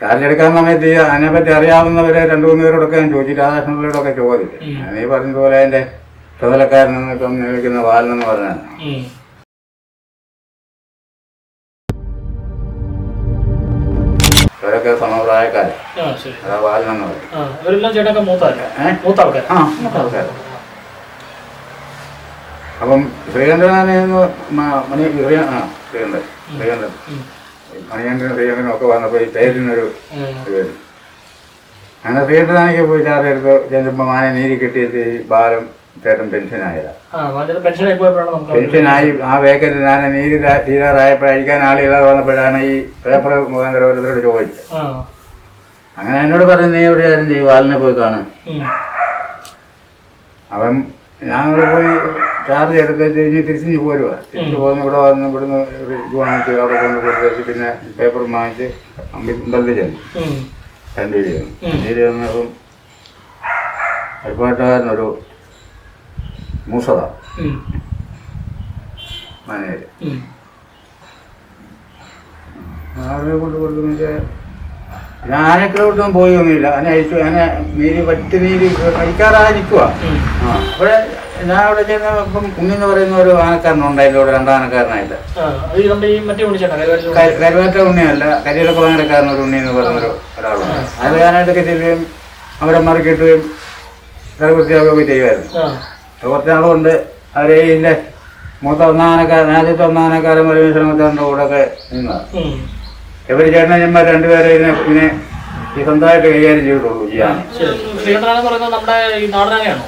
Charge എടുക്കാൻ സമയത്ത് ഈ അതിനെപ്പറ്റി അറിയാവുന്നവരെ രണ്ടു മൂന്ന് പേരോടൊക്കെ ഞാൻ ചോദിച്ചു രാധാകൃഷ്ണനോടൊക്കെ ചോദിച്ചു. ഞാൻ ഈ പറഞ്ഞതുപോലെ അതിന്റെ ചുമതലക്കാരനെന്നൊക്കെ നിൽക്കുന്ന ബാലനെന്ന് പറഞ്ഞാണ്. അവരൊക്കെ ശരി. അതാ ബാലനെന്ന് പറയും അപ്പം ശ്രീകണ്ഠനാണെന്ന് മണി ശ്രീകണ്ഠൻ. ശ്രീകണ്ഠൻ. മണികണ്ഠനും ശ്രീകണ്ഠനും ഒക്കെ വന്നപ്പോൾ ഈ പേരിനൊരു അങ്ങനെ ശ്രീകണ്ഠനാണെങ്കിൽ പോയി ചാർജ് എടുത്ത് ചെല്ലുമ്പോൾ മാനെ നീതി കിട്ടിയിട്ട് ഈ ബാലം ചേട്ടൻ പെൻഷനായതാ. ആ വളരെ പെൻഷൻ ആയി പോയപ്പോഴാണ് നമുക്ക് പെൻഷനായി ആ വേക്കന്റ് ഞാൻ നീതി തീരാറായപ്പോഴിക്കാൻ ആളില്ലാതെ വന്നപ്പോഴാണ് ഈ പേപ്പർ മുഖാന്തരം ഓരോരുത്തരോട് ചോദിച്ചത്. അങ്ങനെ എന്നോട് പറഞ്ഞു നീ എവിടെയായിരുന്നു ഈ ബാലിനെ പോയി കാണാൻ അവൻ ഞാൻ പോയി ചാർജ് എടുത്ത് കഴിഞ്ഞ് തിരിച്ചു പോരുക തിരിച്ചു പോകുന്ന ഇവിടെ വന്ന് ഇവിടുന്ന് ഒരു ഇത് വാങ്ങിച്ച് അവിടെ കൊണ്ട് കൊടുത്തേച്ച് പിന്നെ പേപ്പർ വാങ്ങിച്ച് അമ്പലത്തിൽ ചെന്നു. രണ്ടു പേര് ചെന്നു. കണ്ടീരി ചെന്നപ്പം ഹരിപ്പാട്ടുകാരനൊരു മൂസത. ഉം. മാനേജർ ആരെ കൊണ്ട് കൊടുക്കുന്ന വെച്ചാൽ ആനക്കിലോട്ടൊന്നും പോയി ഒന്നുമില്ല. അതിനെ അയച്ചു അതിനെ നീര് പറ്റി നീര് കഴിക്കാറായി നിൽക്കുക ആ അവിടെ ഞാൻ അവിടെ ചെന്നപ്പം കുഞ്ഞെന്ന് പറയുന്ന ഒരു ആനക്കാരനുണ്ടായില്ല ഇവിടെ രണ്ടാനക്കാരനായില്ല കരുവാറ്റ ഉണ്ണിയല്ല ഉണ്ണിയല്ല കരിയിലക്കുളങ്ങരക്കാരൻ ഒരു ഉണ്ണി എന്ന് പറയുന്ന ഒരു ഒരാളുണ്ട്. അത് ഞാനായിട്ടൊക്കെ ചെല്ലുകയും അവരെ മറിക്കിട്ടുകയും വൃത്തിയാക്കുകയൊക്കെ ചെയ്യുമായിരുന്നു. കുറച്ച് ആളുകൊണ്ട് അവരെ ഇതിന്റെ മൂത്ത ഒന്നാനക്കാരൻ ആദ്യത്തെ ഒന്നാനക്കാരൻ പറയുന്ന ശ്രമത്തിന്റെ കൂടെ ഒക്കെ നിന്നതാണ്. ഇവർ ഇവർ ചേട്ടനന്മാർ രണ്ടുപേരെ ഇതിനെ ഇതിനെ ഈ സ്വന്തമായിട്ട് കൈകാര്യം ചെയ്തിട്ടുള്ളൂ ചെയ്യാൻ നാടനാണ് പറയുന്നത് നമ്മുടെ ഈ നാടനാനയാണോ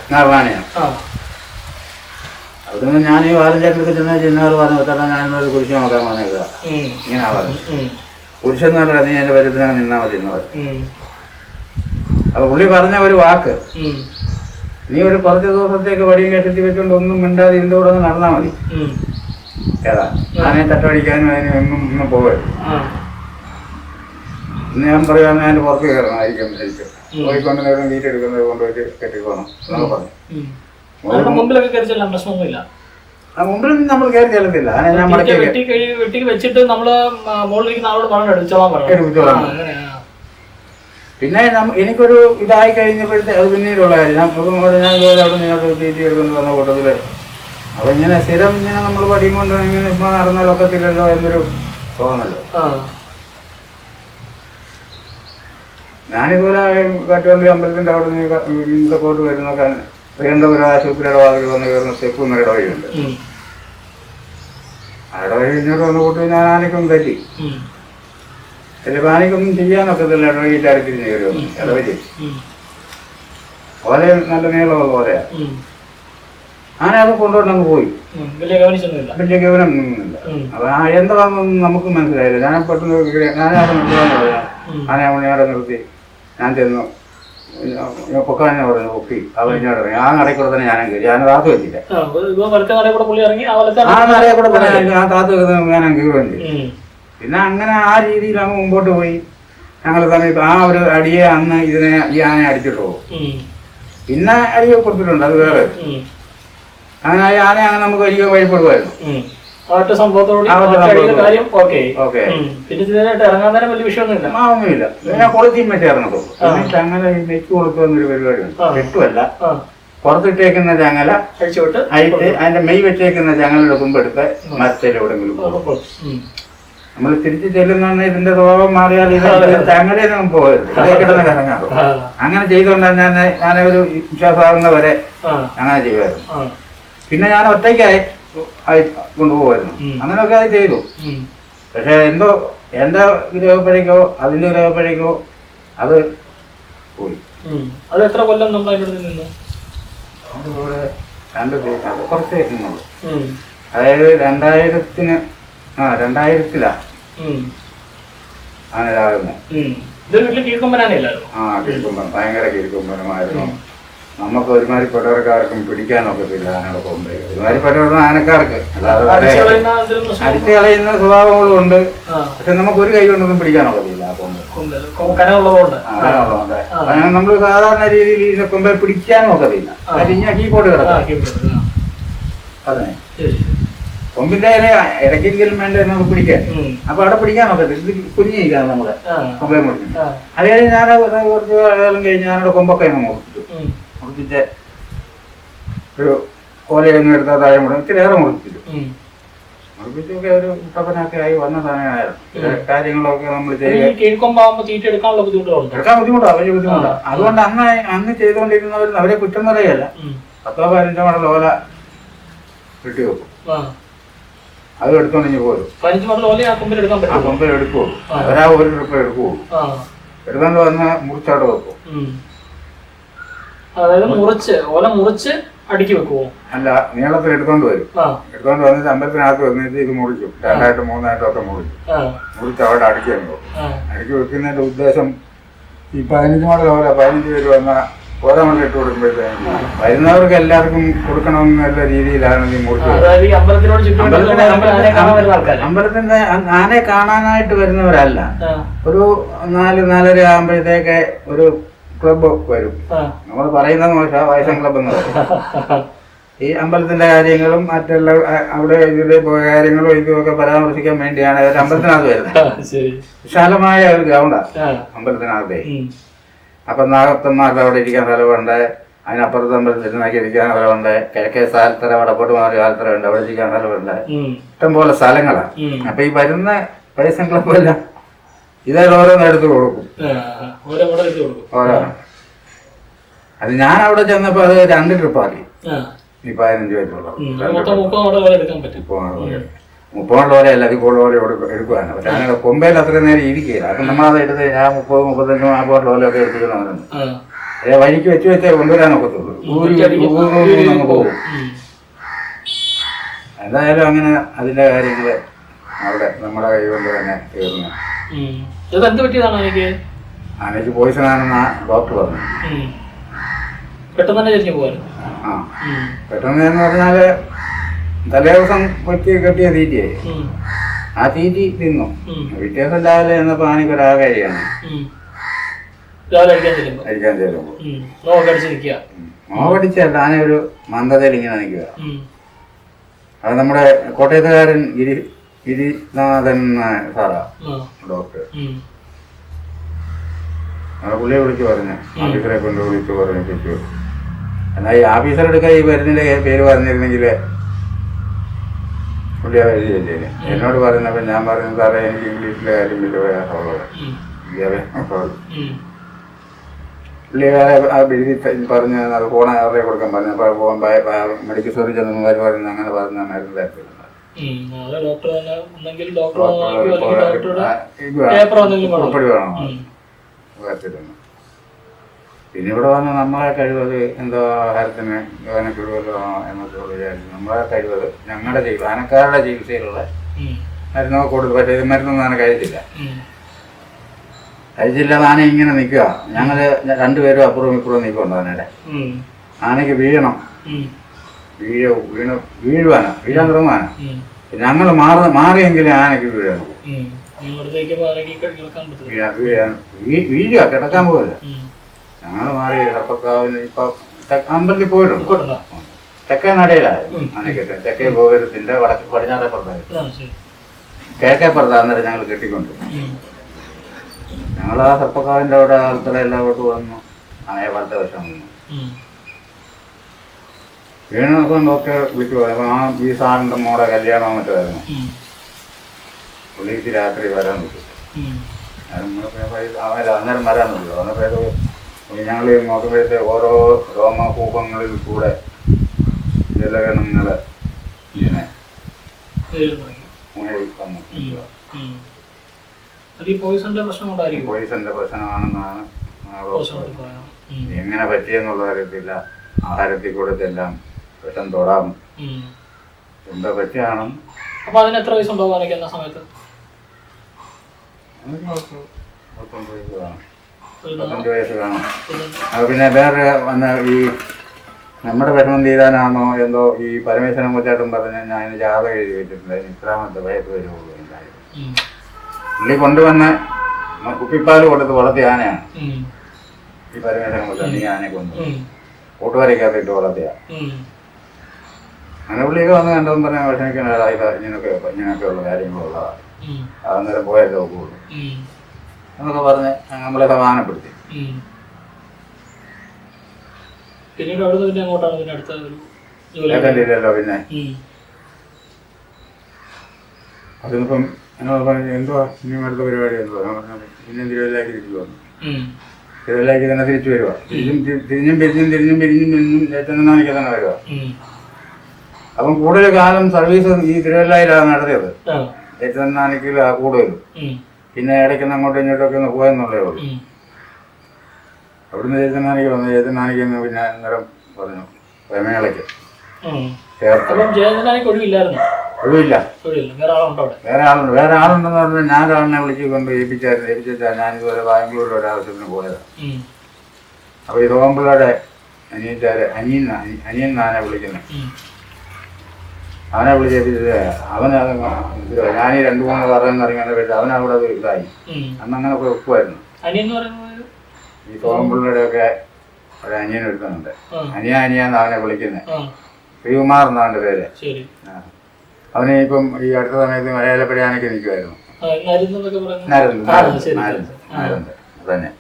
അതൊന്നും ഞാൻ ഈ വാരം ചെന്ന ചെന്നാറ് പറഞ്ഞു ചേട്ടാ ഞാനൊരു കുരിശ് നോക്കാൻ വന്നേക്കുക ഉം. ഇങ്ങനെ പറഞ്ഞു. കുരിശ് എന്ന് പറഞ്ഞാൽ നീ എന്റെ പരിസരം നിന്നാ മതി എന്ന് പറഞ്ഞു. അപ്പൊ പുള്ളി പറഞ്ഞ ഒരു വാക്ക്. നീ ഒരു കുറച്ച് ദിവസത്തേക്ക് വടിയും കെട്ടി വെച്ചുകൊണ്ട് ഒന്നും മിണ്ടാതെ ഇതിന്റെ കൂടെ ഒന്ന് നടന്നാൽ മതി. ഏതാ? ഞാനെ തട്ടടിക്കാനും അതിന് എങ്ങും ഒന്നും പോകരുത് ഇന്ന് ഞാൻ പറയുകയാണെങ്കിൽ അതിന്റെ പുറത്ത് കയറണം ആയിരിക്കും പോയിക്കൊണ്ട് നേരം വീട്ടെടുക്കുന്നത് കൊണ്ടുപോയിട്ട് കെട്ടിക്കോണം എന്നൊക്കെ പറഞ്ഞു. പ്രശ്നമൊന്നുമില്ല. മുമ്പിൽ നമ്മൾ കയറി വെട്ടി വെട്ടി വെച്ചിട്ട് നമ്മൾ മുകളിലിരിക്കുന്ന ആളോട് പറഞ്ഞു എടുത്തോളാൻ പറഞ്ഞു. പിന്നെ എനിക്കൊരു ഇതായി കഴിഞ്ഞപ്പോഴത്തെ അത് പിന്നീടുള്ള കാര്യം. ഞാൻ ഇപ്പം ഞാൻ ഇതുപോലെ അവിടെ നിങ്ങൾക്ക് തീറ്റി എടുക്കുന്നു വന്ന കൂട്ടത്തിൽ അപ്പം ഇങ്ങനെ സ്ഥിരം ഇങ്ങനെ നമ്മൾ പടിയും കൊണ്ട് ഇങ്ങനെ ഇപ്പം നടന്നാലൊക്കത്തില്ലല്ലോ എന്നൊരു തോന്നല്ലോ. ഞാനിതുപോലെ കാട്ടുപള്ളി അമ്പലത്തിന്റെ അവിടെ നിന്ന് ഇന്നത്തെ കോട്ട് വരുന്നൊക്കെ വേണ്ടപുരം ആശുപത്രിയുടെ വാതിൽ വന്ന് കയറുന്ന സ്റ്റെപ്പ് ഒന്നും ഇടവഴിയുണ്ട് ഇടവഴി ഇഞ്ഞോട്ട് വന്ന് കൂട്ടി ഞാൻ ആനയ്ക്കൊന്നും തല്ലി. ചിലപ്പോൾ ആനയ്ക്കൊന്നും ചെയ്യാനൊക്കത്തില്ല ഇടവഴിയിട്ട് അടുത്തിരുന്ന് കയറി വന്നു. ഇടവഴി ഓലെ നല്ല നീളമുള്ള പോലെയാണ് ഉം. ആന അത് കൊണ്ടുകൊണ്ട് അങ്ങ് പോയി. വലിയ ഗവനമൊന്നുമില്ല വലിയ ഗൗനം നിന്നില്ല അപ്പൊ ആ എന്താണെന്നൊന്നും നമുക്ക് മനസ്സിലായില്ല. ഞാൻ പെട്ടെന്ന് ഞാൻ അവിടെ പറയാം. ആന അവിടെ നിർത്തി. ഞാൻ ചെന്നു. ഞാൻ പൊക്കാനെ പറഞ്ഞു പൊക്കി. അവൻ ഇങ്ങോട്ട് ഇറങ്ങി. ആ നടയിൽ കൂടെ തന്നെ ഞാനും കയറി. ഞാൻ താത്ത് വെച്ചില്ല ആ, നടയിൽ കൂടെ ഇറങ്ങി ആ താത്ത് ഞാൻ കീറുകയും ചെയ്തു. പിന്നെ അങ്ങനെ ആ രീതിയിൽ അങ്ങ് മുമ്പോട്ട് പോയി. ഞങ്ങൾ സമയത്ത് ആ ഒരു അടിയെ അന്ന് ഇതിനെ ഈ ആനയെ അടിച്ചിട്ട് പോകും. പിന്നെ അടിയെ കൊടുത്തിട്ടുണ്ട് അത് വേറെ. അങ്ങനെ ആ ആന അങ്ങനെ നമുക്ക് ഒരിക്കലും വഴിപ്പെടുമായിരുന്നു. ആ ഒറ്റ സംഭവത്തോട്. കാര്യം ഓക്കെ പിന്നെ ഇതിനായിട്ട് ഇറങ്ങാൻ നേരം വലിയ വിഷയമൊന്നുമില്ല. ആ ഒന്നുമില്ല. പിന്നെ കൊളുത്തിയും വെച്ച് ഇറങ്ങത്തുള്ളൂ. ഈ നെറ്റ് കൊടുക്കുക എന്നൊരു പരിപാടിയുണ്ട്. ആ. പുറത്തിട്ടേക്കുന്ന ചങ്ങല അഴിച്ചുവിട്ട് അയച്ച് അതിന്റെ മെയ് വെച്ചേക്കുന്ന ചങ്ങലയുടെ കുമ്പെടുത്ത് മരത്തിൽ എവിടെങ്കിലും. നമ്മൾ തിരിച്ചു ചെല്ലുന്ന ഇതിന്റെ സ്വഭാവം മാറിയാൽ ഇത് ചങ്ങലയൊന്നും പോകരുത്. കിടന്ന് കറങ്ങാറു അങ്ങനെ ചെയ്തുകൊണ്ടാണ് ഞാൻ ഞാനൊരു വിശ്വാസമാകുന്ന വരെ അങ്ങനെ ചെയ്യുമായിരുന്നു. പിന്നെ ഞാൻ ഒറ്റയ്ക്കായി ആയി കൊണ്ടുപോകുമായിരുന്നു. അങ്ങനെയൊക്കെ അത് ചെയ്തു. പക്ഷേ എന്തോ എന്റെ ഗ്രഹപ്പഴയ്ക്കോ അതിന്റെ ഗ്രഹപ്പഴയ്ക്കോ അത് പോയി. അത് എത്ര കൊല്ലം നമ്മൾ അതിന്റെ അടുത്ത് നിന്നു? അതുപോലെ രണ്ട് ദിവസം അത് കുറച്ച് നിന്നുള്ളൂ അതായത് രണ്ടായിരത്തിന് ആ രണ്ടായിരത്തിലാ. ഉം. ആണ് രാവിലെ ആ ഇതൊരു ഭയങ്കര കീഴ്ക്കൊമ്പനാനല്ലായിരുന്നു ആ കിഴക്കുമ്പം ഭയങ്കര കിഴക്കുമ്പനമായിരുന്നു നമുക്ക് ഒരുമാതിരിപ്പെട്ടവർക്കാർക്കും പിടിക്കാനൊക്കത്തില്ല ആനയുടെ കൊമ്പ്. ഒരുമാതിരിപ്പെട്ടവർ ആനക്കാർക്ക്. അല്ലാതെ അടിച്ചു കളയുന്ന സ്വഭാവങ്ങളും ഉണ്ട് പക്ഷെ നമുക്ക് ഒരു കൈ കൊണ്ടൊന്നും പിടിക്കാനൊക്കത്തില്ല ആ കൊമ്പ്. കനമുള്ളതുകൊണ്ട് അങ്ങനെ നമ്മൾ സാധാരണ രീതിയിൽ ഇതിനെ കൊമ്പെ പിടിക്കാനും ഒക്കത്തില്ല ഇല്ല കീബോർഡ് കീപോട്ട് കിടക്കാം. അതെ. കൊമ്പിന്റെ ഇല ഇടയ്ക്കെങ്കിലും വേണ്ട നമുക്ക് പിടിക്കാൻ. അപ്പൊ അവിടെ പിടിക്കാൻ നോക്കത്തില്ല ഇത് കുഞ്ഞിരിക്കാം നമ്മുടെ. കൊമ്പേ മുറിഞ്ഞു ആ. അത് കഴിഞ്ഞ് ഞാൻ കുറച്ച് കഴിഞ്ഞ് ഞാനവിടെ കൊമ്പൊക്കെ അങ്ങ് മുറിച്ചിട്ട് ഒരു ഓലയൊന്നും എടുത്താൽ താഴെ മുറിച്ചു ഇത്തിരിയേറെ മുറിച്ചിട്ടു മുറിപ്പിച്ചൊക്കെ ഒരു ഉത്തപ്പനൊക്കെ ആയി വന്ന സമയമായിരുന്നു. കാര്യങ്ങളൊക്കെ നമ്മൾ ഈ ചെയ്യുക കീഴ്ക്കൊമ്പാകുമ്പോ തീറ്റ എടുക്കാനുള്ള എടുക്കാൻ ബുദ്ധിമുട്ടാണ് വലിയ ബുദ്ധിമുട്ടാണ് അതുകൊണ്ട് അന്ന് അന്ന് ചെയ്തുകൊണ്ടിരുന്നവർ അവരെ കുറ്റം പറയല്ല. പത്തോ പതിനഞ്ചോ മടൽ ഓല കിട്ടി വെക്കും. അത് എടുത്തോണ്ടി പോലും ആ കൊമ്പിൽ എടുക്കുള്ളൂ. അവരാ ഒരു ട്രിപ്പ് എടുക്കുള്ളൂ. ആ. എടുത്തോണ്ട് വന്ന് മുറിച്ചവിടെ വെക്കും. അതായത് മുറിച്ച് ഓല മുറിച്ച് അടുക്കി വെക്കുവോ? അല്ല നീളത്തിൽ എടുത്തോണ്ട് വരും. എടുത്തോണ്ട് വന്നിട്ട് അമ്പലത്തിനകത്ത് വന്നിട്ട് ഇത് മുറിക്കും. രണ്ടായിട്ട് മൂന്നായിട്ടും ഒക്കെ മുറിക്കും. മുറിച്ച് അവിടെ അടുക്കി വെക്കും. അടുക്കി വെക്കുന്നതിന്റെ ഉദ്ദേശം ഈ പതിനഞ്ച് മോഡൽ ഓല പതിനഞ്ച് പേര് വന്ന ഓരോ മണി ഇട്ട് കൊടുക്കുമ്പോഴത്തേക്കും വരുന്നവർക്ക് എല്ലാവർക്കും കൊടുക്കണമെന്നുള്ള രീതിയിലാണ് ഈ മുറിച്ചത് അമ്പലത്തിന്റെ ആനെ കാണാനായിട്ട് വരുന്നവരല്ല. ഒരു നാല് നാലര ആകുമ്പോഴത്തേക്ക് ഒരു ക്ലബ്ബ് വരും. നമ്മൾ പറയുന്ന മോശ വയസ്സൻ ക്ലബ്ബ് എന്ന് പറയും. ഈ അമ്പലത്തിന്റെ കാര്യങ്ങളും മറ്റുള്ള അവിടെ ഇതിലെ പോയ കാര്യങ്ങളും ഇതുമൊക്കെ പരാമർശിക്കാൻ വേണ്ടിയാണ് അവർ അമ്പലത്തിനകത്ത് വരുന്നത്. വിശാലമായ ഒരു ഗ്രൗണ്ടാണ് അമ്പലത്തിനകത്തെ. അപ്പൊ നാഗത്തന്മാർക്ക് അവിടെ ഇരിക്കാൻ സ്ഥലമുണ്ട്. അതിനപ്പുറത്ത് അമ്പലത്തിനൊക്കെ ഇരിക്കാൻ സ്ഥലമുണ്ട്. കിഴക്കേ സ്ഥലത്തര വടക്കോട്ട് മാറി സ്ഥലത്തര ഉണ്ട്. അവിടെ ഇരിക്കാൻ സ്ഥലമുണ്ട്. ഇഷ്ടംപോലെ സ്ഥലങ്ങളാണ്. അപ്പൊ ഈ വരുന്ന വയസ്സൻ ക്ലബ്ബെല്ലാം ഇതേ ഓരോന്ന് എടുത്തു കൊടുക്കും. എടുത്ത് കൊടുക്കും. ഓരോ. അത് ഞാൻ അവിടെ ചെന്നപ്പോ അത് രണ്ട് ട്രിപ്പാക്കി ഈ പതിനഞ്ച് പേരുള്ള മുപ്പതുള്ള പോലെ അല്ല അതിൽ കൂടുതൽ പോലെ എടുക്ക- എടുക്കുവാണ് പക്ഷെ അങ്ങനെ കൊമ്പയിൽ അത്രയും നേരം ഇരിക്കുകയില്ല. അപ്പം നമ്മളത് എടുത്ത് ഞാൻ മുപ്പത് മുപ്പത്തഞ്ച് നാൽപ്പത് ഒക്കെ എടുത്തിട്ട് അതേ വഴിക്ക് വെച്ച് വെച്ചേ കൊണ്ടുവരാൻ ഒക്കത്തുള്ളൂ. അങ്ങ് പോകും. എന്തായാലും അങ്ങനെ അതിന്റെ കാര്യങ്ങൾ അവിടെ നമ്മുടെ കൈ കൊണ്ട് തന്നെ തീർന്നു. ആനയ്ക്ക് പോയിസൺ ആണെന്ന് ഡോക്ടർ പറഞ്ഞു. പെട്ടെന്ന് തന്നെ തിരിഞ്ഞു പോകാൻ ആ. പെട്ടെന്ന് എന്ന് പറഞ്ഞാൽ തലേ ദിവസം പൊറ്റി കെട്ടിയ തീറ്റയായി ആ തീറ്റി തിന്നു. വ്യത്യാസം രാവിലെ എന്നപ്പോ ആനയ്ക്ക് ഒരാകഴിയാണ് രാവിലെ അടിക്കാൻ ചെല്ലുമ്പോ. നിൽക്കുക. ആന ഒരു മന്ദതയിൽ ഇങ്ങനെ നിൽക്കുക. അത് നമ്മുടെ കോട്ടയത്തുകാരൻ ഗിരി ഗിരിനാഥൻ സാറാ. ഡോക്ടർ. നമ്മളെ പുള്ളിയെ വിളിച്ച് പറഞ്ഞു ഓഫീസറെ കൊണ്ട് വിളിച്ച് പറഞ്ഞിട്ടു എന്നാൽ ഈ ഓഫീസർ എടുക്കാൻ ഈ മരുന്നിന്റെ പേര് പറഞ്ഞിരുന്നെങ്കിൽ? പുള്ളി അത് എഴുതി വെച്ചേനെ എന്നോട് പറയുന്നപ്പോൾ ഞാൻ പറഞ്ഞു സാറേ എനിക്ക് ഇംഗ്ലീഷിലെ കാര്യം വലിയ പ്രയാസമുള്ളത്. പുള്ളി ആ എഴുതി പറഞ്ഞ് അത് ഫോൺ അവരുടെ കൊടുക്കാൻ പറഞ്ഞു. അപ്പോൾ ഫോൺ മെഡിക്കൽ സ്റ്റോറിൽ ചെന്നവർ പറയുന്നത് അങ്ങനെ പറഞ്ഞ മരുന്ന് തരത്തില്ല. ഡോക്ടർ ഡോക്ടർ പേപ്പർ പേപ്പർ വേണം പിന്നെ ഇവിടെ വന്ന് നമ്മളെ കഴിവത് എന്തോ ആഹാരത്തിന് ഗവനക്കിഴിവല്ലോ കഴിവല്ലോ എന്നൊക്കെ വിചാരിച്ചു നമ്മളെ കഴിവത് ഞങ്ങളുടെ ചികിത്സ ആനക്കാരുടെ ചികിത്സയിലുള്ള. മരുന്നൊക്കെ കൊടുത്തു പക്ഷേ ഇത് മരുന്നൊന്നും ആന കഴിച്ചില്ല. കഴിച്ചില്ല ആന ഇങ്ങനെ നിൽക്കുക ഞങ്ങൾ രണ്ടുപേരും അപ്പുറവും ഇപ്പുറവും നിൽക്കുന്നുണ്ട് ആനയുടെ. ആനയ്ക്ക് വീഴണം. വീഴ വീണ് വീഴുവാന വീഴാൻ തുടങ്ങുവാന. ഞങ്ങൾ മാറി മാറിയെങ്കിലും ആനയ്ക്ക് വീഴാൻ വീ- വീഴുക കിടക്കാൻ പോലെ. ഞങ്ങൾ മാറി സർപ്പക്കാവിന് ഇപ്പൊ അമ്പലത്തിൽ പോയിട്ടുണ്ട്? തെക്കേ നടയിലായിരുന്നു അനക്കട്ടെ തെക്കേ ഗോപുരത്തിന്റെ വടക്ക് പടിഞ്ഞാറേ പുറത്തായിരുന്നു. കിഴക്കേ പുറത്ത് അന്നേരം ഞങ്ങൾ കെട്ടിക്കൊണ്ട്. ഞങ്ങൾ ആ സർപ്പക്കാവിന്റെ അവിടെ ആൾക്കാരെ എല്ലാവരോട്ട് വന്നു ആയ വലത്തെ വശം വന്നു. വീണപ്പം ഡോക്ടർ വിളിച്ചു ആ ഈ സാറിന്റെ മോടെ കല്യാണം മറ്റായിരുന്നു. പുള്ളിക്ക് രാത്രി വരാൻ പറ്റും. അന്നേരം വരാൻ നോക്കും അന്നേരത്തേക്ക് ഞങ്ങൾ നോക്കുമ്പോഴത്തെ ഓരോ രോമകൂപങ്ങളിൽ കൂടെ ജലഗണങ്ങൾ ഇങ്ങനെ. പോയിസന്റെ പ്രശ്നമാണെന്നാണ്. എങ്ങനെ പറ്റിയെന്നുള്ള അറിയത്തില്ല. ആഹാരത്തിൽ കൂടെ കൂടത്തെല്ലാം വിഷം തൊടാം. എന്താ പറ്റിയാണ് അപ്പൊ അതിന് എത്ര എന്നാ സമയത്ത്? മുപ്പത്തഞ്ച് വയസ്സ് കാണും. അത് പിന്നെ വേറെ വന്ന ഈ നമ്മുടെ വിഷമം തീരാനാണോ എന്തോ ഈ പരമേശ്വരൻ കുറിച്ചായിട്ടും പറഞ്ഞ ഞാൻ അതിന് ജാതകം എഴുതി വെച്ചിട്ടുണ്ട്. ഇത്രാമത്തെ വയസ്സ് വരുള്ളൂ എന്തായാലും. ഉം. പുള്ളി കൊണ്ടുവന്ന് കുപ്പിപ്പാൽ കൊടുത്ത് വളർത്തിയ ആനയാണ് ഈ പരമേശ്വരൻ കൊച്ചാട്ട് ഈ ആനയെ കൊണ്ടുവന്നു കൂട്ടുകാരിക്കകത്ത് ഇട്ട് വളർത്തിയ. അങ്ങനെ പുള്ളിയൊക്കെ വന്ന് കണ്ടതും പറഞ്ഞാൽ വിഷമിക്കണ ഇങ്ങനൊക്കെ ഇങ്ങനെയൊക്കെ ഇങ്ങനെയൊക്കെയുള്ള കാര്യങ്ങളുള്ളതാണ് അന്നേരം പോയല്ലോ നോക്കുള്ളൂ ഉം. എന്നൊക്കെ പറഞ്ഞ് നമ്മളെ സമാധാനപ്പെടുത്തി. പിന്നീട് അവിടെ പിന്നെ അങ്ങോട്ടാണ് പിന്നെ അടുത്ത ഒരു ജോലി. കേട്ടില്ലല്ലോ പിന്നെ. ഉം. അതിനിപ്പം എന്നോട് പറഞ്ഞു എന്തുവാ ഇനി അടുത്ത പരിപാടി എന്തുവാ പിന്നെ തിരുവല്ലയ്ക്ക് തിരിച്ചു വന്നു ഉം. തിരുവല്ലയ്ക്ക് തന്നെ തിരിച്ചു വരുവാ. തിരിച്ചും തിരിഞ്ഞും പിരിഞ്ഞും തിരിഞ്ഞും പിരിഞ്ഞും പിരിഞ്ഞും ചേച്ചനാനിക്ക് തന്നെ വരുവാ. അപ്പം കൂടുതൽ കാലം സർവീസ് ഈ തിരുവല്ലയിലാണ് നടത്തിയത്. ആ. കിലോ കൂടുതലും. പിന്നെ ഇടയ്ക്ക് അങ്ങോട്ടും ഇങ്ങോട്ടൊക്കെ ഒന്ന് പോയെന്നുള്ളേ ഉള്ളൂ. അവിടുന്ന് ചേച്ചനാനിക്ക് വന്നു. ചേച്ചനാനിക്ക് ഒന്ന് പിന്നെ അന്നേരം പറഞ്ഞു പ്രമേളയ്ക്ക് ഒഴിവില്ല. വേറെ ആളുണ്ടോ വേറെ ആളുണ്ട്. വേറെ ആളുണ്ടെന്ന് പറഞ്ഞാൽ ഞാൻ ഒരാളിനെ വിളിച്ച് കൊണ്ട് ഏൽപ്പിച്ചായിരുന്നു. ഏൽപ്പിച്ചാൽ ഞാനിതുപോലെ ബാംഗ്ലൂരിൽ ഒരാവശ്യത്തിന് പോയതാണ് അപ്പൊ അപ്പോൾ ഈ തോമ്പിള്ളയുടെ അനിയൻ അനിയൻ അനിയൻ നാനെ വിളിക്കുന്നത്. അവനെ വിളിച്ചേപ്പിച്ചത് അവനത് ഞാൻ ഈ രണ്ട് മൂന്ന് പറയുന്ന ഇറങ്ങിയ പേര് അവനവിടെ അത് ഇതായി. അന്ന് അങ്ങനെ പോയി ഒക്കുമായിരുന്നു ഈ തോമ്പിള്ളയുടെ ഒക്കെ ഒരു അനിയൻ എടുക്കുന്നുണ്ട്. അനിയ അനിയാന്ന് അവനെ വിളിക്കുന്നത് ശ്രീകുമാർ എന്നാണ് പേര്. അവന് ഇപ്പം ഈ അടുത്ത സമയത്ത് മലയാളപ്പടിയാനൊക്കെ നിൽക്കുമായിരുന്നു. അതന്നെ.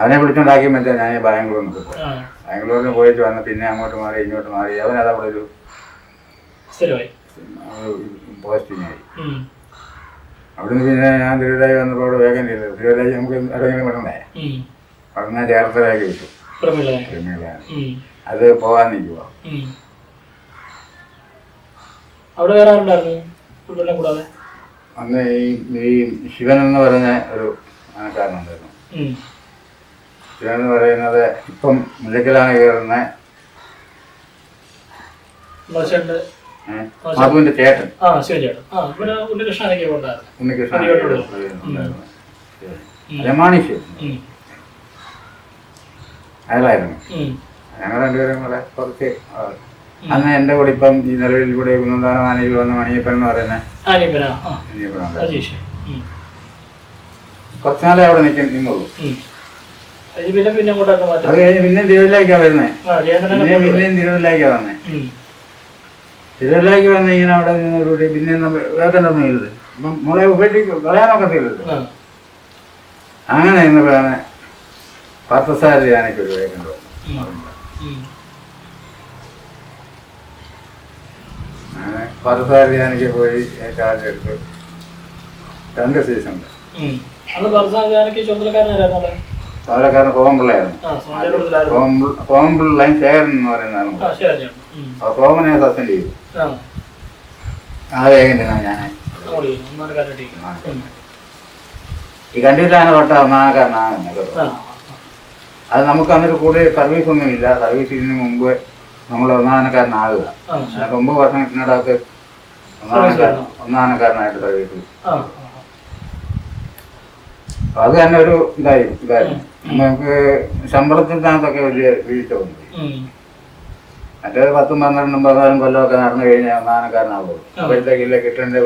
അവനെ വിളിച്ചുണ്ടാക്കിയപ്പോൾ മറ്റേ ഞാൻ ബാംഗ്ലൂരിൽ നിന്ന് ബാംഗ്ലൂരിൽ പോയിട്ട് വന്ന് പിന്നെ അങ്ങോട്ട് മാറി ഇങ്ങോട്ട് മാറി. അവനതവിടെ ഒരു സ്ഥിരമായി. അവിടുന്ന് പിന്നെ ഞാൻ തിരുവല്ലായി വന്നപ്പോൾ അവിടെ വേഗം ചെയ്തത് തിരുവല്ലായി നമുക്ക് എവിടെയെങ്കിലും വിടണ്ടേ ഉം. അവിടെ വിട്ടു. അത് പോകാൻ നിൽക്കുക അവിടെ വേറെ ആരുണ്ടായിരുന്നു? കൂടാതെ? അന്ന് ഈ ശിവൻ എന്ന് പറഞ്ഞ ഒരു ആനക്കാരനുണ്ടായിരുന്നു. ശിവൻ എന്ന് പറയുന്നത് ഇപ്പം മുല്ലക്കലാണ് കയറുന്ന മനുഷ്യന്റെ മധുവിന്റെ ചേട്ടൻ. ആ ശിവൻ ചേട്ടൻ. ആ ഉണ്ണികൃഷ്ണനൊക്കെ ഉണ്ടായിരുന്നു. ഉണ്ണികൃഷ്ണൻ. ശിവൻ ഉം. അയാളായിരുന്നു. ഞങ്ങൾ രണ്ടുപേരും കൂടെ കുറച്ച് അന്ന് എന്റെ കൂടെ ഇപ്പം ഈ നിലവിൽ കൂടെ കുന്നന്താനം ആനയിൽ വന്ന മണിയപ്പൻ എന്ന് പറയുന്നത് കുറച്ചു നാളെ അവിടെ നിൽക്കും നിന്നുള്ളൂ. അത് കഴിഞ്ഞ് പിന്നെ തിരുവല്ലേക്കാണ് വരുന്നത് പിന്നെ പിന്നെയും തിരുവല്ലേക്കാണ് വന്നത് തിരുവല്ലേക്ക് വന്ന് ഇങ്ങനെ അവിടെ നിന്നൊരു പിന്നെ നമ്മൾ വേദനൊന്നും ഇല്ലത്. ഇപ്പം മുളെ ഉപേക്ഷിക്കും കളയാനൊക്കത്തില്ലല്ലോ അങ്ങനെ ഇന്നപ്പോഴാണ് പാർത്ഥസാരഥി ആനയ്ക്ക് ഒരു വേഗം പാർത്ഥസാരഥി ആനയ്ക്ക് പോയി ചാർജ് എടുത്തു രണ്ട് സീസൺ. ഉണ്ട് ആ സോമചേട്ടത്തിലായിരുന്നു കോമ്പിള്ളയും ശേഖരൻ എന്ന് പറയുന്ന ആളും. ആ ശരി ചേട്ടൻ. ഉം. അപ്പോൾ കോമനെ സസ്പെൻഡ് ചെയ്തു. ഈ കണ്ടിട്ടാണ് തൊട്ട ഒന്നാമക്കാരനാണ് അത് നമുക്ക് അന്നൊരു കൂടുതൽ സർവീസ് ഒന്നുമില്ല. സർവീസ് ഇതിന് മുമ്പ് നമ്മൾ ഒന്നാനക്കാരനാകുക ഒമ്പത് വർഷം ഒന്നാനക്കാരൻ ഒന്നാനക്കാരനായിട്ട് സർവീസ് അത് തന്നെ ഒരു ഇതായി. ഇതായിരുന്നു നമുക്ക് ശമ്പളത്തിനകത്തൊക്കെ വലിയ വീഴ്ച വന്നു. ഉം. മറ്റേത് പത്തും പന്ത്രണ്ടും പതിനാലും കൊല്ലമൊക്കെ നടന്നു കഴിഞ്ഞാൽ ഒന്നാനക്കാരനാവുള്ളൂ അപ്പോഴത്തേക്കില്ല കിട്ടേണ്ട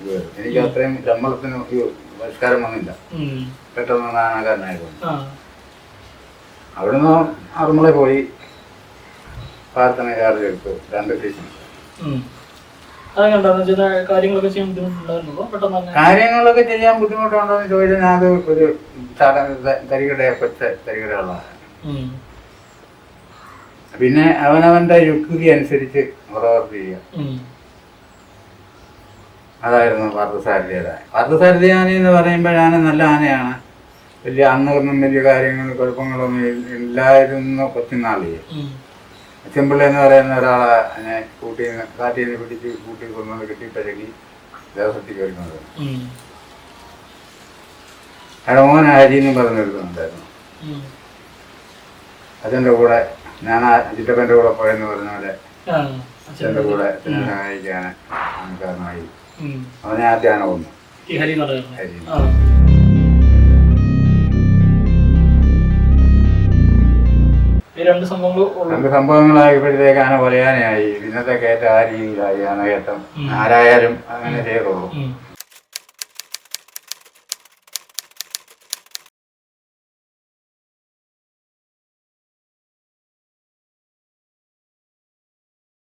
ഇത് വരും എനിക്ക് അത്രയും ശമ്പളത്തിന് പരിഷ്കാരം വന്നില്ല. പെട്ടെന്ന് ഒന്നാനക്കാരനായിരുന്നു ആ. അവിടുന്ന് അറുമുള പോയി പ്രാർത്ഥന ചാർജ് എടുത്തു. രണ്ട് സീസൺ കാര്യങ്ങളൊക്കെ ചെയ്യാൻ ബുദ്ധിമുട്ടുണ്ടോ എന്ന് ചോദിച്ചാൽ ഞാൻ ഒരു തരികട കൊച്ച തരികടകളാണ് ഉം. പിന്നെ അവനവന്റെ യുക്തി അനുസരിച്ച് പ്രവർത്തി ചെയ്യുക. അതായിരുന്നു പാർത്ഥസാരഥിയുടെ പാർത്ഥസാരഥി ആന എന്ന് പറയുമ്പോൾ ആന നല്ല ആനയാണ്. വലിയ അന്നൊന്നും വലിയ കാര്യങ്ങൾ കുഴപ്പങ്ങളൊന്നും ഇല്ല- ഇല്ലായിരുന്നു കൊച്ചുനാളിയെ. അച്ഛൻപിള്ള എന്ന് പറയുന്ന ഒരാളെ എന്നെ കൂട്ടി കാട്ടിൽ നിന്ന് പിടിച്ച് കൂട്ടി കൊന്നു കെട്ടി പഴകി ദേവസത്തിൽ വരുന്നത് അയാളെ അയാളുടെ മോൻ ഹരി എന്ന് പറഞ്ഞെടുക്കുന്നുണ്ടായിരുന്നു കൂടെ ഞാൻ ചിറ്റപ്പന്റെ കൂടെ പോയെന്ന് പറഞ്ഞ പോലെ അച്ഛന്റെ കൂടെ അച്ഛനെ സഹായിക്കാൻ കാരണമായി. അവനെ ആദ്യം ആന കൊന്നു ഈ ഹരി നടക്കുന്നത് ഹരി. ആ. ഈ രണ്ട് സംഭവങ്ങളായപ്പോഴത്തേക്ക് ആന പറയാനായി. ഇന്നത്തെ കയറ്റം ആ രീതിയിലായി ആന കയറ്റം ആരായാലും അങ്ങനെ ചെയ്തുള്ളൂ ഉം.